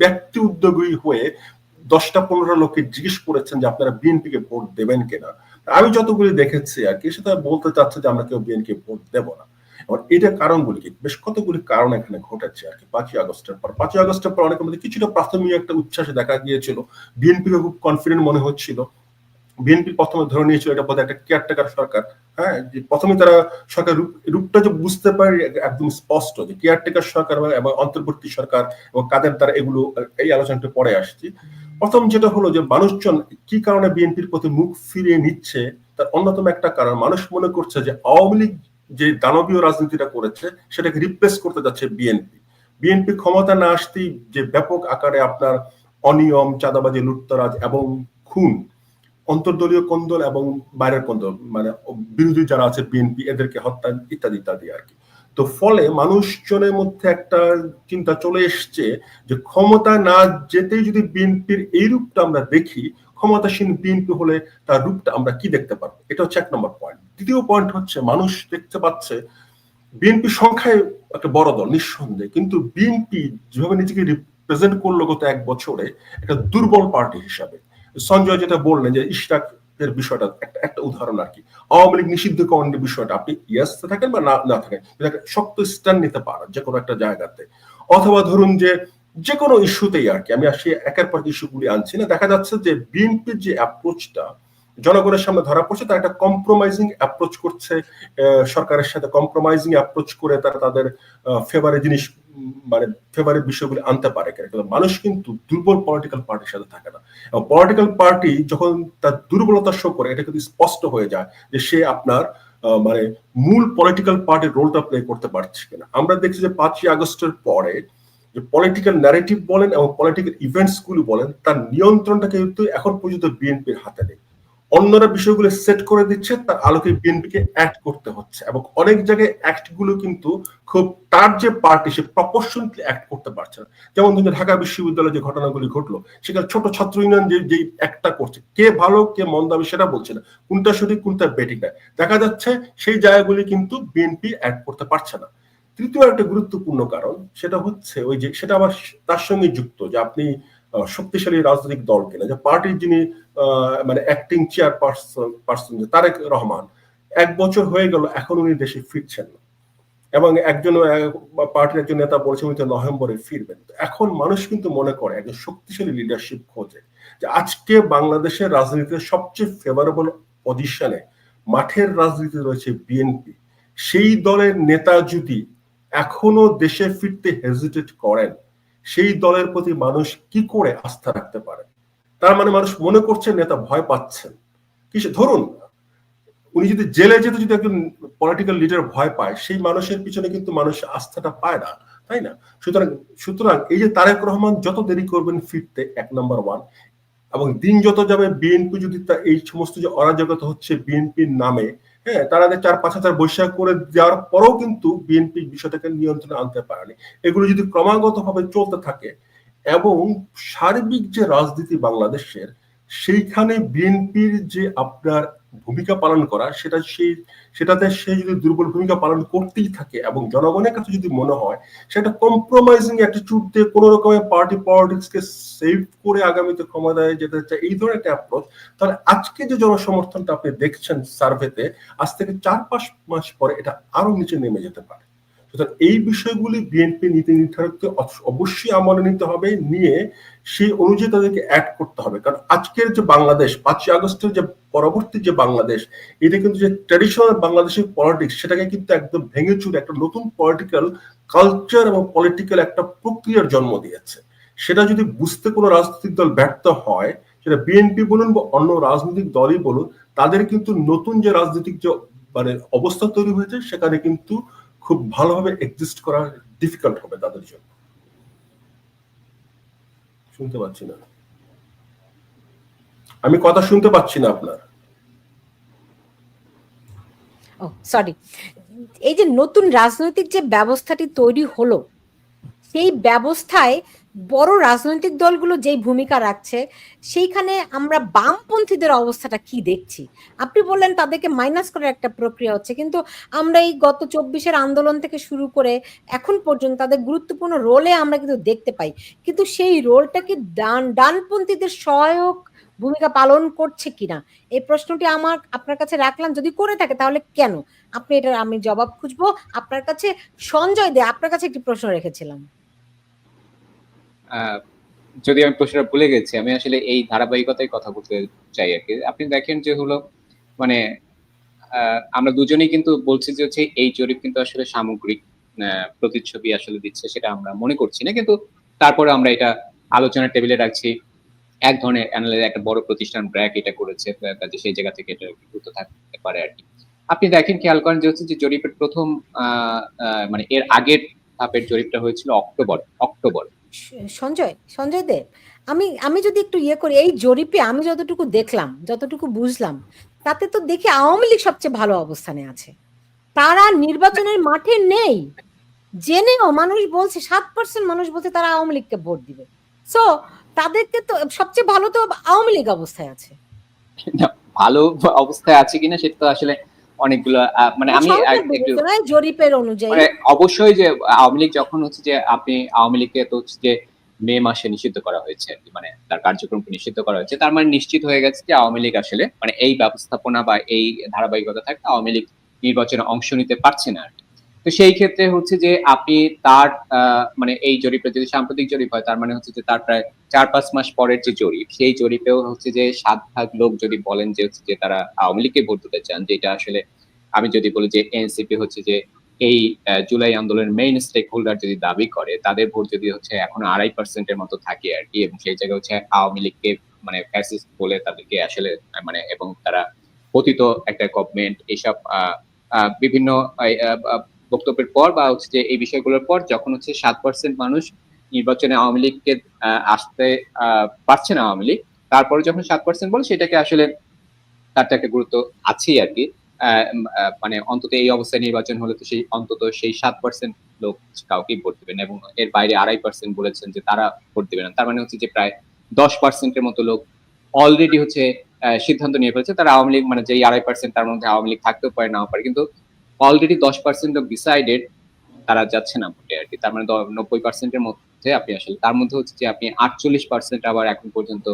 ব্যক্তি উদ্যোগী হয়ে দশটা পনেরো লোককে জিজ্ঞেস করেছেন যে আপনারা বিএনপিকে ভোট দেবেন কিনা। আমি যতগুলি দেখেছি আর কি, সেটা বলতে চাচ্ছে যে আমরা কেউ বিএনপি ভোট দেবো না। এবার এটা কারণগুলি কি? বেশ কতগুলি কারণ এখানে ঘটেছে আর কি, পাঁচই আগস্টের পর। পাঁচই আগস্টের পর অনেকের মধ্যে কিছুটা প্রাথমিক একটা উচ্ছ্বাসে দেখা গিয়েছিল। বিএনপিকে খুব কনফিডেন্ট মনে হচ্ছিল। বিএনপি প্রথমে ধরে নিয়েছিল এটা বোধহয় একটা কেয়ারটেকার সরকার। হ্যাঁ যে প্রথমে তারা সরকার রূপটা যে বুঝতে পারে একদম স্পষ্ট যে কেয়ারটেকার সরকার এবং অন্তর্বর্তী সরকার এবং কাদের দ্বারা এগুলো, এই আলোচনাটা পরে আসছি। প্রথম যেটা হলো যে মানুষজন কি কারণে বিএনপির প্রতি মুখ ফিরিয়ে নিচ্ছে, তার অন্যতম একটা কারণ, মানুষ মনে করছে যে আওয়ামী লীগ যে দানবীয় রাজনীতিটা করেছে, সেটাকে রিপ্লেস করতে যাচ্ছে বিএনপি। বিএনপি ক্ষমতা না আসতেই যে ব্যাপক আকারে আপনার অনিয়ম, চাঁদাবাজি, লুটতরাজ এবং খুন অন্তর্দলীয় কোন্দল এবং বাইরের কোন্দল মানে বিরোধী যারা আছে, বিএনপি, এদেরকে হত্যা ইত্যাদি ইত্যাদি আর কি। তো ফলে মানুষজনের মধ্যে একটা চিন্তা চলে এসছে যে ক্ষমতা না যেতেই যদি বিএনপির এই রূপটা আমরা দেখি, ক্ষমতাসীন বিএনপি হলে তার রূপটা আমরা কি দেখতে পারব? এটা হচ্ছে এক নম্বর পয়েন্ট দ্বিতীয় পয়েন্ট হচ্ছে মানুষ দেখতে পাচ্ছে বিএনপি সংখ্যায় একটা বড় দল, নিঃসন্দেহে। কিন্তু বিএনপি যেভাবে নিজেকে রিপ্রেজেন্ট করল গত এক বছরে, একটা দুর্বল পার্টি হিসাবে। সঞ্জয় যেটা বললেন যে ইশরাক এর বিষয়টা একটা একটা উদাহরণ আর কি। আওয়ামী লীগ নিষিদ্ধকরণের বিষয়টা, আপনি ইয়াস থাকেন বা না না থাকেন শক্ত স্ট্যান্ড নিতে পারেন যে কোনো একটা জায়গাতে। অথবা ধরুন যে যে কোনো ইস্যুতেই আর কি, আমি আসি একের পর ইস্যুগুলি আনছি না, দেখা যাচ্ছে যে বিএনপির যে অ্যাপ্রোচটা জনগণের সামনে ধরা পড়ছে, তারা একটা কম্প্রোমাইজিং অ্যাপ্রোচ করছে সরকারের সাথে কম্প্রোমাইজিং অ্যাপ্রোচ করে তারা তাদের ফেভারে জিনিস মানে ফেভারেট বিষয়গুলি আনতে পারে কিন্তু মানুষ কিন্তু দুর্বল পলিটিক্যাল পার্টির সাথে থাকে না। এবং পলিটিক্যাল পার্টি যখন তার দুর্বলতা শো করে, এটা কিন্তু স্পষ্ট হয়ে যায় যে সে আপনার মানে মূল পলিটিক্যাল পার্টির রোলটা প্লে করতে পারছে কিনা। আমরা দেখছি যে পাঁচই আগস্টের পরে যে পলিটিক্যাল ন্যারেটিভ বলেন এবং পলিটিক্যাল ইভেন্টস গুলি বলেন, তার নিয়ন্ত্রণটা কিন্তু এখন পর্যন্ত বিএনপির হাতে নেই। অন্যরা বিষয়গুলো সেট করে দিচ্ছে, তার আলোকে বিএনপিকে অ্যাক্ট করতে হচ্ছে। এবং অনেক জায়গায় অ্যাক্টগুলো কিন্তু খুব তার যে পার্টি সে প্রপোর্শনলি অ্যাক্ট করতে পারছে না। যেমন ধরুন ঢাকা বিশ্ববিদ্যালয়ে যে ঘটনাগুলি ঘটলো, সেখানে ছোট ছাত্র ইউনিয়ন যে যে একটা করছে, কে ভালো, কে মন্দ আমি সেটা বলছে না। কোনটা সঠিক, কোনটা বেটিং না দেখা যাচ্ছে সেই জায়গাগুলি কিন্তু বিএনপি অ্যাড করতে পারছে না। তৃতীয় একটা গুরুত্বপূর্ণ কারণ, সেটা হচ্ছে ওই যে, সেটা আবার তার সঙ্গে যুক্ত যে আপনি শক্তিশালী রাজনৈতিক দল কিনা, যে পার্টির যিনি মানে অ্যাক্টিং চেয়ার পার্সন পার্সন যে তারেক রহমান, এক বছর হয়ে গেল, এখন উনি দেশে ফিরছেন না। এবং একজন পার্টির একজন নেতা বলছেন উনি তো নভেম্বরে ফিরবেন। এখন মানুষ কিন্তু মনে করে একজন শক্তিশালী লিডারশিপ খোঁজে যে আজকে বাংলাদেশের রাজনীতিতে সবচেয়ে ফেভারেবল পজিশনে মাঠের রাজনীতি রয়েছে বিএনপি। সেই দলের নেতা যদি এখনও দেশে ফিরতে হেজিটেট করেন সেই দলের প্রতি মানুষ কি করে আস্থা রাখতে পারে? তার মানে মানুষ মনে করছে নেতা ভয় পাচ্ছেন। কিসে? ধরুন, উনি যদি জেলে যেতে যদি একজন পলিটিক্যাল লিডার ভয় পায়, সেই মানুষের পিছনে কিন্তু মানুষ আস্থাটা পায় না, তাই না? সুতরাং সুতরাং এই যে তারেক রহমান যত দেরি করবেন ফিরতে, এক নাম্বার ওয়ান এবং দিন যত যাবে, বিএনপি যদি তা এই সমস্ত যে অরাজকতা হচ্ছে, বিএনপির নামে হ্যাঁ তারা যে চার পাঁচ হাজার বৈশাখ করে দেওয়ার পরেও কিন্তু বিএনপি বিষয়টাকে নিয়ন্ত্রণে আনতে পারেনি। এগুলো যদি ক্রমাগত ভাবে চলতে থাকে এবং সার্বিক যে রাজনীতি বাংলাদেশের, সেইখানে বিএনপির যে আপনার ভূমিকা পালন করা, সেটা সেই সেটাতে সে যদি দুর্বল ভূমিকা পালন করতেই থাকে এবং জনগণের কাছে যদি মনে হয়, সেটা কম্প্রোমাইজিং অ্যাটিটিউড দিয়ে কোনো রকমের পার্টি পলিটিক্স কে সেভ করে আগামীতে ক্ষমতায় যেতে চায় এই ধরনের একটা অ্যাপ্রোচ তাহলে আজকে যে জনসমর্থনটা আপনি দেখছেন সার্ভেতে আজ থেকে চার পাঁচ মাস পরে এটা আরও নিচে নেমে যেতে পারে। এই বিষয়গুলি বিএনপি নীতি নির্ধারককে অবশ্যই আমলে নিতে হবে, নিয়ে সেই অনুযায়ী তাদেরকে অ্যাড করতে হবে। কারণ আজকের যে বাংলাদেশ, পাঁচই আগস্টের যে পরবর্তী যে বাংলাদেশ, এটা কিন্তু যে ট্রেডিশনাল বাংলাদেশের পলিটিক্স সেটাকে কিন্তু একদম ভেঙে চুরে একটা নতুন পলিটিক্যাল কালচার এবং পলিটিক্যাল একটা প্রক্রিয়ার জন্ম দিয়েছে। সেটা যদি বুঝতে কোনো রাজনৈতিক দল ব্যর্থ হয়, সেটা বিএনপি বলুন বা অন্য রাজনৈতিক দলই বলুন, তাদের কিন্তু নতুন যে রাজনৈতিক যে মানে অবস্থা তৈরি হয়েছে, সেখানে কিন্তু খুব ভালোভাবে এক্সিস্ট করা ডিফিকাল্ট হবে তাদের জন্য। শুনতে পাচ্ছি না। আমি কথা শুনতে পাচ্ছি না আপনার। ও সরি এই যে নতুন রাজনৈতিক যে ব্যবস্থাটি তৈরি হলো, সেই ব্যবস্থায় বড় রাজনৈতিক দলগুলো যেই ভূমিকা রাখছে, সেইখানে আমরা বামপন্থীদের অবস্থাটা কি দেখছি? আপনি বললেন তাদেরকে মাইনাস করার একটা প্রক্রিয়া হচ্ছে, কিন্তু আমরা এই গত চব্বিশের আন্দোলন থেকে শুরু করে এখন পর্যন্ত তাদের গুরুত্বপূর্ণ রোলে আমরা কিন্তু দেখতে পাই। কিন্তু সেই রোলটা কি ডান, ডানপন্থীদের সহায়ক ভূমিকা পালন করছে কিনা? এই প্রশ্নটি আমার, আপনার কাছে রাখলাম, যদি করে থাকে তাহলে কেন? আপনি এটার আমি জবাব খুঁজবো। আপনার কাছে সঞ্জয় দে, আপনার কাছে একটি প্রশ্ন রেখেছিলাম। যদি আমি প্রশ্নটা ভুলে গেছি, আমি আসলে এই ধারাবাহিকতায় কথা বলতে চাই আর কি। আপনি দেখেন যে হলো মানে আমরা দুজনেই কিন্তু বলছি যে হচ্ছে এই জরিপ কিন্তু আসলে সামগ্রিক প্রতিচ্ছবি আসলে দিচ্ছে সেটা আমরা মনে করছি না। কিন্তু তারপরে আমরা এটা আলোচনার টেবিলে রাখছি। এক ধরনের অ্যানালাইজ একটা বড় প্রতিষ্ঠান ব্র্যাক এটা করেছে কাজে সেই জায়গা থেকে এটা গুরুত্ব থাকতে পারে আর কি। আপনি দেখেন খেয়াল করেন যে হচ্ছে যে জরিপের প্রথম মানে এর আগের ধাপের জরিপটা হয়েছিল অক্টোবর অক্টোবর। সঞ্জয় সঞ্জয় দেব আমি আমি যদি একটু ইয়ে করি, এই জরিপে আমি যতটুকু দেখলাম, যতটুকু বুঝলাম, তাতে তো দেখি আওয়ামী লীগ সবচেয়ে ভালো অবস্থানে আছে। তারা নির্বাচনের মাঠে নেই। জেনেও মানুষ বলছে, সাত পার্সেন্ট মানুষ বলছে তারা আওয়ামী লীগকে ভোট দিবে। সো তাদেরকে তো সবচেয়ে ভালো তো আওয়ামী লীগ অবস্থায় আছে। ভালো অবস্থায় আছে কিনা সেটা তো আসলে অনেকগুলো মানে আমি জরিপের অনুযায়ী মানে অবশ্যই যে আওয়ামী লীগ যখন হচ্ছে যে আপনি আওয়ামী লীগকে তো হচ্ছে যে মে মাসে নিষিদ্ধ করা হয়েছে মানে তার কার্যক্রমকে নিষিদ্ধ করা হয়েছে তার মানে নিশ্চিত হয়ে গেছে যে আওয়ামী লীগ আসলে মানে এই ব্যবস্থাপনা বা এই ধারাবাহিকতা থাকতে আওয়ামী লীগ নির্বাচনে অংশ নিতে পারছে না আর কি। তো সেই ক্ষেত্রে হচ্ছে যে আপনি তার মানে এই জরিপে যদি সাম্প্রতিক জরিপ হয়, তার মানে হচ্ছে যে তার প্রায় চার পাঁচ মাস পরের যে জরিপ, সেই জরিপেও হচ্ছে যে সাত ভাগ লোক যদি বলেন যে হচ্ছে যে তারা আওয়ামী লীগকে ভোট দিতে চান যেটা আসলে আমি যদি বলি যে এনসিপি হচ্ছে যে এই জুলাই আন্দোলনের মেইন স্টেক হোল্ডার যদি দাবি করে, তাদের ভোট যদি হচ্ছে এখন আড়াই পার্সেন্টের মতো থাকে আর কি, এবং সেই জায়গায় হচ্ছে আওয়ামী লীগকে মানে ফ্যাসিস্ট বলে তাদেরকে আসলে মানে এবং তারা পতিত একটা গভর্নমেন্ট এইসব বিভিন্ন বক্তব্যের পর বা হচ্ছে যে এই বিষয়গুলোর পর যখন হচ্ছে সাত পার্সেন্ট মানুষ নির্বাচনে আওয়ামী লীগকে আসতে পারছে না আওয়ামী লীগ, তারপরে যখন সাত পার্সেন্ট বলে সেটাকে আসলে তার একটা গুরুত্ব আছেই আর কি। মানে অন্তত এই অবস্থায় নির্বাচন হলে তো সেই, অন্তত সেই সাত পার্সেন্ট লোক কাউকেই ভোট দেবেন এবং এর বাইরে আড়াই পার্সেন্ট বলেছেন যে তারা ভোট দেবে না। তার মানে হচ্ছে যে প্রায় দশ পার্সেন্টের মতো লোক অলরেডি হচ্ছে সিদ্ধান্ত নিয়ে ফেলেছে। তারা আওয়ামী লীগ মানে যেই আড়াই পার্সেন্ট তার মধ্যে আওয়ামী লীগ থাকতেও পারে, নাও পারে। কিন্তু অলরেডি দশ পার্সেন্ট লোক ডিসাইডেড তারা যাচ্ছে না ভোটে আর কি। তার মানে নব্বই পার্সেন্টের মধ্যে আপনি আসলে তার মধ্যে হচ্ছে যে আপনি আটচল্লিশ পার্সেন্ট আবার এখন পর্যন্ত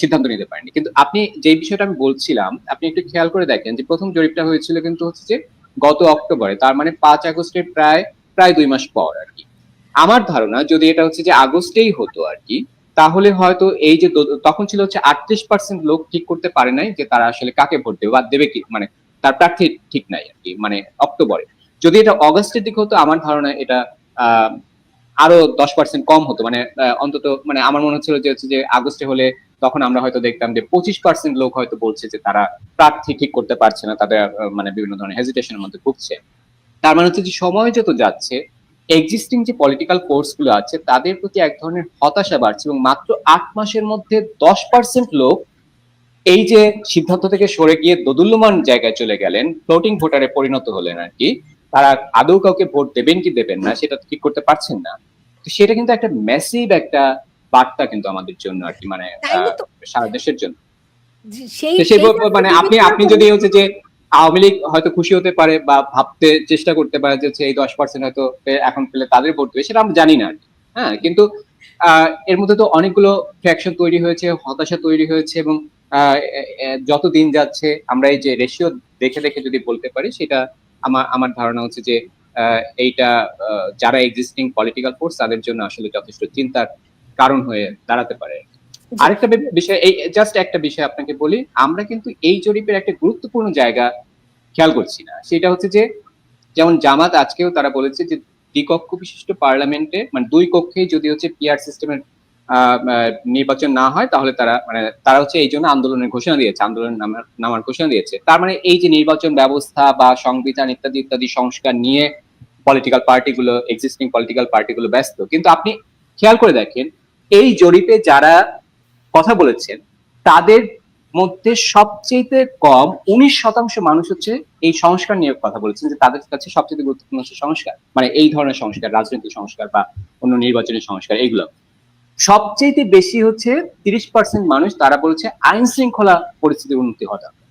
সিদ্ধান্ত নিতে পারেননি। কিন্তু আপনি যে বিষয়টা আমি বলছিলাম, আপনি একটু খেয়াল করে দেখেন যে প্রথম জরিপটা হয়েছিল কিন্তু হচ্ছে যে গত অক্টোবরে, তার মানে পাঁচ আগস্টের প্রায় প্রায় দুই মাস পর আর কি। আমার ধারণা যদি এটা হচ্ছে যে আগস্টেই হতো আর কি, তাহলে হয়তো এই যে তখন ছিল হচ্ছে আটত্রিশ পার্সেন্ট লোক ঠিক করতে পারে নাই যে তারা আসলে কাকে ভোট দেবে বা দেবে কি মানে তার প্রার্থী ঠিক নাই আর কি মানে অক্টোবরে। যদি এটা অগস্টের দিকে হতো, আমার ধারণা এটা আরও দশ পার্সেন্ট কম হতো। মানে অন্তত মানে আমার মনে হচ্ছিল যে হচ্ছে যে আগস্টে হলে তখন আমরা হয়তো দেখতাম যে পঁচিশ পার্সেন্ট লোক হয়তো বলছে যে তারা প্রার্থী ঠিক করতে পারছে না, তাদের মানে বিভিন্ন ধরনের হেজিটেশনের মধ্যে ভুগছে। তার মানে হচ্ছে যে সময় যত যাচ্ছে এক্সিস্টিং যে পলিটিক্যাল ফোর্সগুলো আছে, তাদের প্রতি এক ধরনের হতাশা বাড়ছে এবং মাত্র আট মাসের মধ্যে দশ পার্সেন্ট লোক এই যে সিদ্ধান্ত থেকে সরে গিয়ে দোদুল্যমান জায়গায় চলে গেলেন ফ্লোটিং ভোটারে পরিণত হলেন আর কি তারা আদৌ কাউকে ভোট দেবেন কি দেবেন না সেটা ঠিক করতে পারছেন না। তো সেটা কিন্তু একটা ম্যাসিভ একটা বার্তা কিন্তু আমাদের জন্য আর কি মানে সারা দেশের জন্য। মানে আপনি আপনি যদি হচ্ছে যে আওয়ামী লীগ হয়তো খুশি হতে পারে বা ভাবতে চেষ্টা করতে পারে যে এই দশ পার্সেন্ট হয়তো এখন পেলে তাদের ভোট দেবে সেটা আমরা জানি না। হ্যাঁ কিন্তু আহ, এর মধ্যে তো অনেকগুলো ফ্যাকশন তৈরি হয়েছে হতাশা তৈরি হয়েছে এবং যত দিন যাচ্ছে আমরা এই যে রেশিও দেখে দেখে যদি বলতে পারি সেটা আমার আমার ধারণা হচ্ছে যে এইটা যারা এক্সিস্টিং পলিটিক্যাল ফোর্স তাদের জন্য আসলে যথেষ্ট চিন্তার কারণ হয়ে দাঁড়াতে পারে। আরেকটা বিষয় এই জাস্ট একটা বিষয় আপনাকে বলি আমরা কিন্তু এই জরিপের একটা গুরুত্বপূর্ণ জায়গা খেয়াল করছি না। সেটা হচ্ছে যে যেমন জামাত আজকেও তারা বলেছে যে দ্বিকক্ষ বিশিষ্ট পার্লামেন্টে মানে দুই কক্ষেই যদি হচ্ছে পিআর সিস্টেমের নির্বাচন না হয়, তাহলে তারা মানে তারা হচ্ছে এই জন্য আন্দোলনের ঘোষণা দিয়েছে আন্দোলনের নামার ঘোষণা দিয়েছে। তার মানে এই যে নির্বাচন ব্যবস্থা বা সংবিধান ইত্যাদি ইত্যাদি সংস্কার নিয়ে পলিটিক্যাল পার্টিগুলো এক্সিস্টিং পলিটিক্যাল পার্টিগুলো ব্যস্ত, কিন্তু আপনি খেয়াল করে দেখেন, এই জরিপে যারা কথা বলেছেন, তাদের মধ্যে সবচেয়ে কম উনিশ শতাংশ মানুষ হচ্ছে এই সংস্কার নিয়ে কথা বলেছেন, যে তাদের কাছে সবচেয়ে গুরুত্বপূর্ণ হচ্ছে সংস্কার। মানে এই ধরনের সংস্কার, রাজনৈতিক সংস্কার বা অন্য নির্বাচনী সংস্কার এগুলো সবচেয়ে বেশি হচ্ছে তিরিশ পার্সেন্ট মানুষ তারা বলছে আইন শৃঙ্খলা পরিস্থিতির উন্নতি হওয়া দরকার।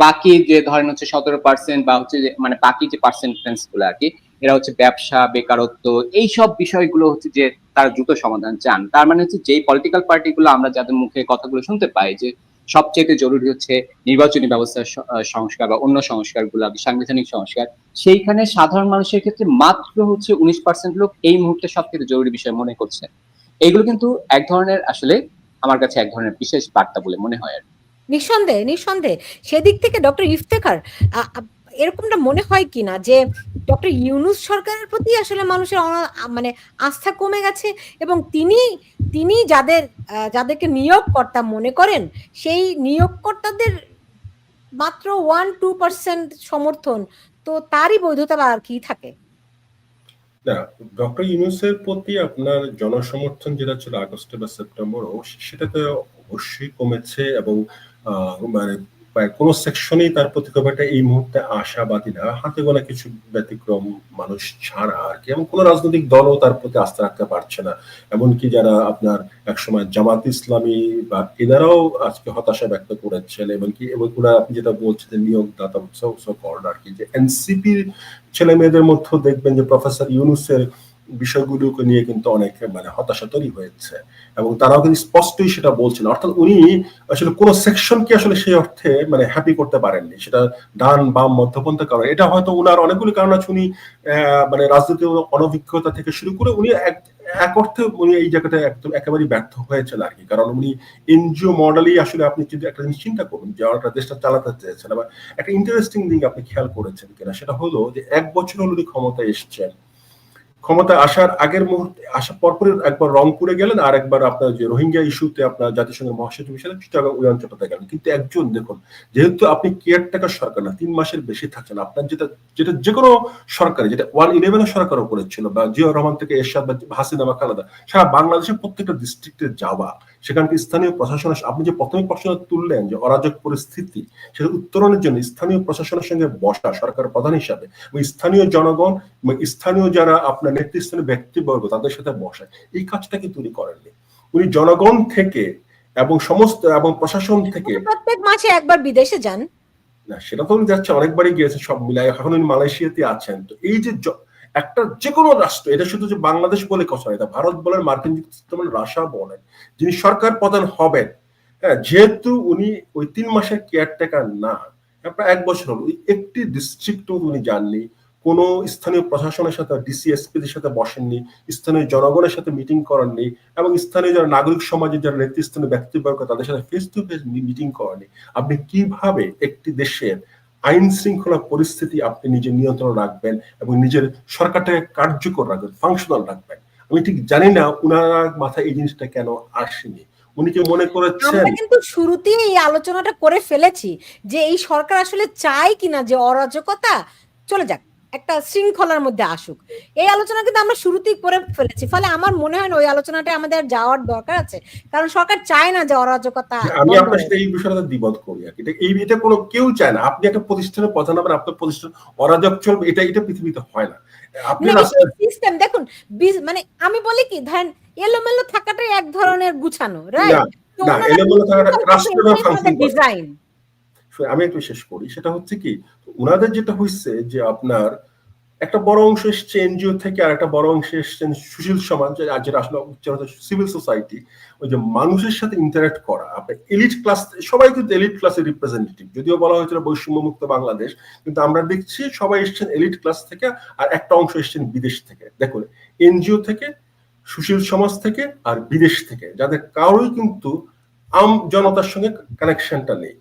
বাকি যে ধরেন হচ্ছে সতেরো পার্সেন্ট বা হচ্ছে যে মানে বাকি যে পার্সেন্টেন্সগুলো আর কি, এরা হচ্ছে ব্যবসা, বেকারত্ব এই সব বিষয়গুলো হচ্ছে যে তারা দ্রুত সমাধান চান তার মানে হচ্ছে যেই পলিটিক্যাল পার্টিগুলো আমরা যাদের মুখে কথাগুলো শুনতে পাই যে সবচেয়ে জরুরি হচ্ছে নির্বাচনী ব্যবস্থার সংস্কার বা অন্য সংস্কার সংস্কারগুলো, সাংবিধানিক সংস্কার, সেইখানে সাধারণ মানুষের ক্ষেত্রে মাত্র হচ্ছে উনিশ পার্সেন্ট লোক এই মুহূর্তে সবচেয়ে জরুরি বিষয় মনে করছে এইগুলো কিন্তু এক ধরনের আসলে আমার কাছে এক ধরনের বিশেষ বার্তা বলে মনে হয় আর কি। নিঃসন্দেহে নিঃসন্দেহে সেদিক থেকে ডক্টর ইফতেখার এরকমটা মনে হয় কিনা যে ডক্টর ইউনুস সরকারের প্রতি আসলে মানুষের মানে আস্থা কমে গেছে এবং তিনি তিনি যাদের যাদেরকে নিয়োগকর্তা মনে করেন, সেই নিয়োগকর্তাদের মাত্র ওয়ান টু পার্সেন্ট সমর্থন তো তারই বৈধতা আর কি থাকে না, ডক্টর ইউনুসের প্রতি আপনার জনসমর্থন যেটা ছিল আগস্টে বা সেপ্টেম্বরও সেটাতে অবশ্যই কমেছে এবং মানে কোনো সেকশনেই তার প্রতি খুব একটা এই মুহূর্তে আশাবাদী না হাতে গোনা কিছু ব্যতিক্রম মানুষ ছাড়া আর কি। এবং কোনো রাজনৈতিক দলও তার প্রতি আস্থা রাখতে পারছে না। এমনকি যারা আপনার একসময় জামাত ইসলামী বা এনারাও আজকে হতাশা ব্যক্ত করেছেন এবং কি এবং ওরা আপনি যেটা বলছেন যে নিয়োগদাতা কর্ড আর কি, যে এনসিপির ছেলে মেয়েদের মধ্যেও দেখবেন যে প্রফেসর ইউনুসের বিষয়গুলোকে নিয়ে কিন্তু অনেক মানে হতাশা তৈরি হয়েছে। এবং তারাও কিন্তু স্পষ্টই সেটা বলছেন। অর্থাৎ উনি আসলে কোন সেকশনকে আসলে সেই অর্থে মানে হ্যাপি করতে পারেননি। সেটা ডান বাম মধ্যপন্থা কারণ। এটা হয়তো উনার অনেকগুলি কারণ আছে। উনি মানে রাজনৈতিক অনভিজ্ঞতা থেকে শুরু করে উনি এক এক অর্থে উনি এই জায়গাটা একদম একেবারেই ব্যর্থ হয়েছেন আর কি। কারণ উনি এনজিও মডেলই আসলে আপনি যদি একটা জিনিস চিন্তা করুন, যে ওরা দেশটা চালাতে চেয়েছেন, আবার একটা ইন্টারেস্টিং দিক আপনি খেয়াল করেছেন কিনা, সেটা হলো যে এক বছর হলো উনি ক্ষমতায় এসছেন। ক্ষমতায় আসার আগের মুহূর্তে, আসার পরপরই একবার রংপুরে গেলেন আর একবার আপনার যে রোহিঙ্গা ইস্যুতে আপনার জাতিসংঘের মহাসচিব হিসেবে চিটাগাং ওই অঞ্চলটাতে গেলেন কিন্তু একজন দেখুন, যেহেতু আপনি কেয়ারটেকার সরকার না, তিন মাসের বেশি থাকছেন আপনার যেটা যেটা যে কোনো সরকারে, যেটা ওয়ান ইলেভেনের সরকারও করেছিল, বা জিয়া রহমান থেকে এরশাদ বা হাসিনা বা খালেদা, সারা বাংলাদেশের প্রত্যেকটা ডিস্ট্রিক্টে যাওয়া সেখানকার স্থানীয় প্রশাসনের আপনি যে প্রথমে প্রশ্ন তুললেন যে অরাজক পরিস্থিতি, সেটা উত্তরণের জন্য স্থানীয় প্রশাসনের সঙ্গে বসা সরকার প্রধান হিসাবে স্থানীয় জনগণ স্থানীয় যারা আপনার নেতৃস্থানীয় ব্যক্তিবর্গ তাদের সাথে বসায়। এই কাজটা কিন্তু উনি করেননি। উনি জনগণ থেকে এবং সমস্ত এবং প্রশাসন থেকে প্রত্যেক মাসে একবার বিদেশে যান। না সেটা তো উনি যাচ্ছে অনেকবারই গিয়েছে সব মিলায়। এখন উনি মালয়েশিয়াতে আছেন। তো এই যে একটা যে কোনো রাষ্ট্র এটা শুধু যে বাংলাদেশ বলে কথা এটা ভারত বলেন মার্কিন যুক্তরাষ্ট্র বলেন রাশিয়া বলেন যিনি সরকার প্রধান হবেন হ্যাঁ যেহেতু উনি ওই তিন মাসের কেয়ারটেকার না প্রায় এক বছর হলো ওই একটি ডিস্ট্রিক্ট উনি যাননি। কোনো স্থানীয় প্রশাসনের সাথে ডিসিএসপিদের সাথে বসেননি, স্থানীয় জনগণের সাথে মিটিং করেননি, এবং স্থানীয় যারা নাগরিক সমাজের যারা নেতৃস্থানীয় ব্যক্তিবর্গ, তাদের সাথে ফেস টু ফেস মিটিং করেনি আপনি কীভাবে একটি দেশের আইন শৃঙ্খলা পরিস্থিতি আপনি নিজে নিয়ন্ত্রণ রাখবেন এবং নিজের সরকারটাকে কার্যকর রাখবেন ফাংশনাল রাখবেন? আমি ঠিক জানি না উনার মাথায় এই জিনিসটা কেন আসেনি। উনি কি মনে করেছেন আমরা কিন্তু শুরুতেই এই আলোচনাটা করে ফেলেছি যে এই সরকার আসলে চায় কিনা যে অরাজকতা, চলে যাক। একটা শৃঙ্খলার মধ্যে আসুক। এই আলোচনা কিন্তু আমরা শুরুতেই করে ফেলেছি ফলে আমার মনে হয় না ওই আলোচনাটা আমাদের যাওয়ার দরকার আছে কারণ সরকার চায় না যে অরাজকতা আমি আপনার সাথে এই বিষয়টা দ্বিমত করি আর এটা এই এটা কোনো কেউ চায় না। আপনি একটা প্রতিষ্ঠানের প্রধান হবেন আপনার প্রতিষ্ঠান অরাজক চলবে এটা এটা পৃথিবীতে হয় না। সিস্টেম দেখুন মানে আমি বলি কি ধরেন এলোমেলো থাকাটাই এক ধরনের গুছানো রাইট। ডিজাইন আমি একটু শেষ করি সেটা হচ্ছে কি ওনাদের যেটা হচ্ছে যে আপনার একটা বড় অংশ এসছে এনজিও থেকে আর একটা বড় অংশ এসছেন সুশীল সমাজ আর যেটা আসলে সিভিল সোসাইটি। ওই যে মানুষের সাথে ইন্টারাক্ট করা আপনার এলিট ক্লাস সবাই কিন্তু এলিট ক্লাসের রিপ্রেজেন্টেটিভ যদিও বলা হয়েছিল বৈষম্য মুক্ত বাংলাদেশ, কিন্তু আমরা দেখছি সবাই এসছেন এলিট ক্লাস থেকে আর একটা অংশ এসছেন বিদেশ থেকে। দেখুন, এনজিও থেকে, সুশীল সমাজ থেকে আর বিদেশ থেকে, যাদের কারোই কিন্তু আম জনতার সঙ্গে কানেকশনটা নেই।